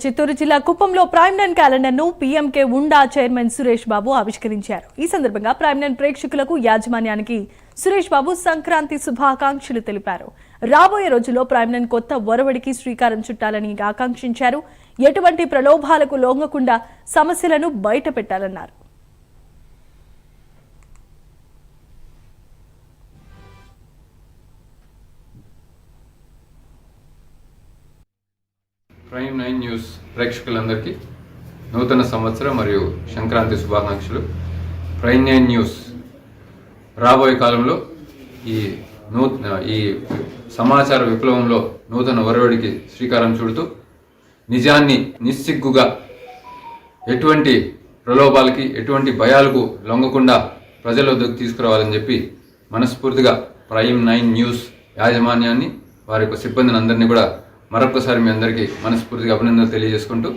చిత్తూరు జిల్లా కుప్పంలో prime nine క్యాలెండర్ను పీఎంకే ఉండా చైర్మన్ సురేష్ బాబు ఆవిష్కరించారు. ఈ సందర్భంగా ప్రైమ్ నైన్ ప్రేక్షకులకు యాజమాన్యానికి సురేష్ బాబు సంక్రాంతి శుభాకాంక్షలు తెలిపారు. రాబోయే రోజుల్లో ప్రైమ్ నైన్ కొత్త ఒరవడికి శ్రీకారం చుట్టాలని ఆకాంక్షించారు. ఎటువంటి ప్రలోభాలకు లోంగకుండా సమస్యలను బయట పెట్టాలన్నారు ప్రైమ్ నైన్ న్యూస్ ప్రేక్షకులందరికీ నూతన సంవత్సర మరియు సంక్రాంతి శుభాకాంక్షలు. ప్రైమ్ నైన్ న్యూస్ రాబోయే కాలంలో ఈ నూతన ఈ సమాచార విప్లవంలో నూతన ఒరవడికి శ్రీకారం చుడుతూ నిజాన్ని నిస్సిగ్గుగా ఎటువంటి ప్రలోభాలకి ఎటువంటి భయాలకు లొంగకుండా ప్రజల వద్దకు తీసుకురావాలని చెప్పి మనస్ఫూర్తిగా ప్రైమ్ నైన్ న్యూస్ యాజమాన్యాన్ని వారి యొక్క సిబ్బందిని అందరినీ కూడా మరొకసారి మీ అందరికీ మనస్ఫూర్తిగా అభినందనలు తెలియజేసుకుంటూ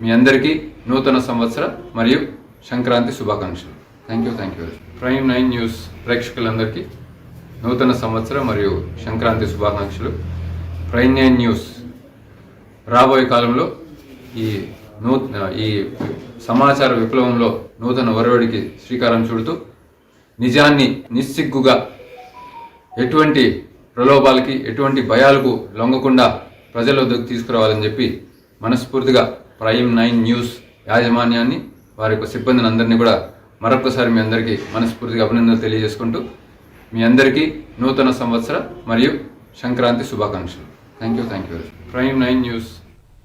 మీ అందరికీ నూతన సంవత్సర మరియు సంక్రాంతి శుభాకాంక్షలు. Thank you thank you Prime Nine News ప్రేక్షకులందరికీ నూతన సంవత్సర మరియు సంక్రాంతి శుభాకాంక్షలు. ప్రైమ్ నైన్ న్యూస్ రాబోయే కాలంలో ఈ నూ ఈ సమాచార విప్లవంలో నూతన ఒరవడికి శ్రీకారం చుడుతూ నిజాన్ని నిస్సిగ్గుగా ఎటువంటి ప్రలోభాలకి ఎటువంటి భయాలకు లొంగకుండా ప్రజల వద్దకు తీసుకురావాలని చెప్పి మనస్ఫూర్తిగా ప్రైమ్ నైన్ న్యూస్ యాజమాన్యాన్ని వారి యొక్క సిబ్బందిని అందరినీ కూడా మరొకసారి మీ అందరికీ మనస్ఫూర్తిగా అభినందనలు తెలియజేసుకుంటూ మీ అందరికీ నూతన సంవత్సర మరియు సంక్రాంతి శుభాకాంక్షలు. Thank you thank you Prime Nine News